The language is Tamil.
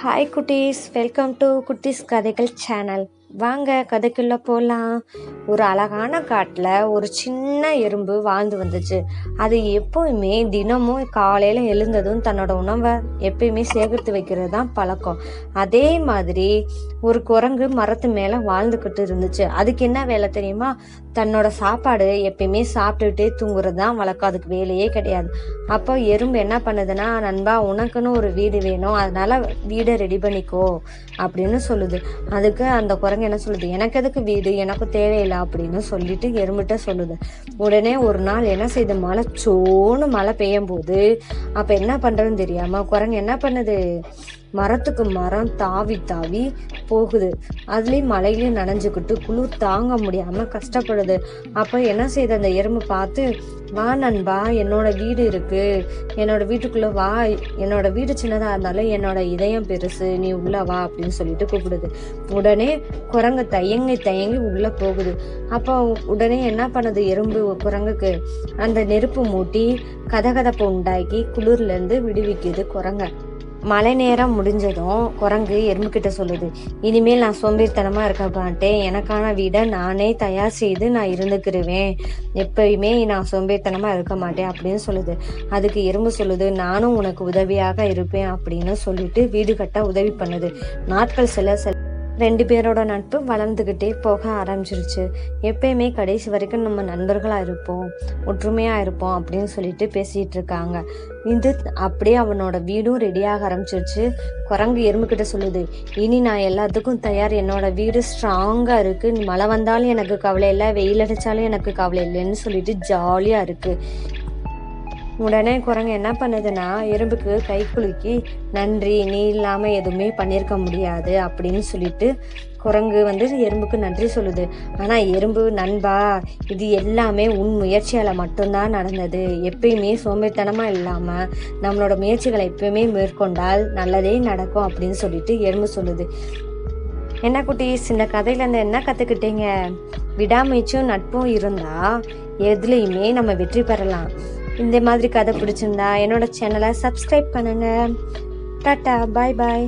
ஹாய் குட்டீஸ். வெல்கம் டு குட்டீஸ் கதைகள் சேனல் வாங்க கதைக்குள்ளே போகலாம் ஒரு அழகான காட்டில் ஒரு சின்ன எறும்பு வாழ்ந்து வந்துச்சு. அது எப்போவுமே தினமும் காலையில் எழுந்ததும் தன்னோட உணவை எப்பயுமே சேகரித்து வைக்கிறது தான் பழக்கம். அதே மாதிரி ஒரு குரங்கு மரத்து மேலே வாழ்ந்துக்கிட்டு இருந்துச்சு. அதுக்கு என்ன வேலை தெரியுமா? தன்னோட சாப்பாடு எப்பயுமே சாப்பிட்டுக்கிட்டே தூங்குறது தான் வழக்கம். அதுக்கு வேலையே கிடையாது. அப்போ எறும்பு என்ன பண்ணுதுன்னா நண்பா உனக்குன்னு ஒரு வீடு வேணும். அதனால வீடை ரெடி பண்ணிக்கோ அப்படின்னு சொல்லுது. அதுக்கு அந்த குரங்கு என்ன சொல்லுது எனக்கு எதுக்கு வீடு? எனக்கு தேவையில்லை அப்படின்னு சொல்லிட்டு எறும்பிட்ட சொல்லுது. உடனே ஒரு நாள் என்ன செய்யுது மழை சோன்னு மழை பெய்யும் போது அப்போ என்ன பண்ணுறதுன்னு தெரியாம குரங்கு என்ன பண்ணுது? மரத்துக்கு மரம் தாவி தாவி போகுது. அதுலேயும் மலையிலையும் நனைஞ்சுக்கிட்டு குளிர் தாங்க முடியாமல் கஷ்டப்படுது. அப்போ என்ன செய்யுது அந்த எறும்பு பார்த்து வா நண்பா என்னோட வீடு இருக்கு. என்னோட வீட்டுக்குள்ளே வா. என்னோட வீடு சின்னதாக இருந்தாலும் என்னோட இதயம் பெருசு. நீ உள்ள வா அப்படின்னு சொல்லிட்டு கூப்பிடுது. உடனே குரங்கு தயங்கி தயங்கி உள்ளே போகுது. அப்போ உடனே என்ன பண்ணுது எறும்பு குரங்குக்கு? அந்த நெருப்பு மூட்டி கதகதப்பு உண்டாக்கி குளிர்லேருந்து விடுவிக்குது குரங்கை. மழை நேரம் முடிஞ்சதும் குரங்கு எறும்புக்கிட்ட சொல்லுது இனிமேல் நான் சோம்பேறித்தனமாக இருக்க மாட்டேன். எனக்கான வீடை நானே தயார் செய்து நான் இருந்துக்கிருவேன். எப்பயுமே நான் சோம்பேறித்தனமாக இருக்க மாட்டேன் அப்படின்னு சொல்லுது. அதுக்கு எறும்பு சொல்லுது நானும் உனக்கு உதவியாக இருப்பேன் அப்படின்னு சொல்லிட்டு வீடு கட்ட உதவி பண்ணுது. நாட்கள் சில சில ரெண்டு பேரோட நட்பு வளர்ந்துக்கிட்டே போக ஆரம்பிச்சிருச்சு. எப்பயுமே கடைசி வரைக்கும் நம்ம நண்பர்களாக இருப்போம் ஒற்றுமையாக இருப்போம் அப்படின்னு சொல்லிட்டு பேசிகிட்டு இருக்காங்க. இது அப்படியே அவனோட வீடும் ரெடியாக ஆரம்பிச்சிருச்சு. குரங்கு எறும்புக்கிட்ட சொல்லுது இனி நான் எல்லாத்துக்கும் தயார். என்னோட வீடு ஸ்ட்ராங்காக இருக்குது மழை வந்தாலும் எனக்கு கவலை இல்லை வெயில் அடித்தாலும் எனக்கு கவலை இல்லைன்னு சொல்லிட்டு ஜாலியாக இருக்குது உடனே குரங்கு என்ன பண்ணுதுன்னா எறும்புக்கு கை குலுக்கி நன்றி நீ இல்லாமல் எதுவுமே பண்ணியிருக்க முடியாது அப்படின்னு சொல்லிட்டு குரங்கு வந்து எறும்புக்கு நன்றி சொல்லுது. ஆனால் எறும்பு நண்பா இது எல்லாமே உன் முயற்சியால் மட்டும்தான் நடந்தது. எப்பயுமே சோம்பேறித்தனமாக இல்லாமல் நம்மளோட முயற்சிகளை எப்பயுமே மேற்கொண்டால் நல்லதே நடக்கும் அப்படின்னு சொல்லிட்டு எறும்பு சொல்லுது. என்ன குட்டீஸ் இந்த கதையிலேருந்து என்ன கற்றுக்கிட்டீங்க விடாமுயற்சியும் நட்பும் இருந்தால் எதுலேயுமே நம்ம வெற்றி பெறலாம். இந்த மாதிரி கதை பிடிச்சிருந்தா என்னோட சேனலை சப்ஸ்கிரைப் பண்ணுங்கள் டாட்டா பாய் பாய்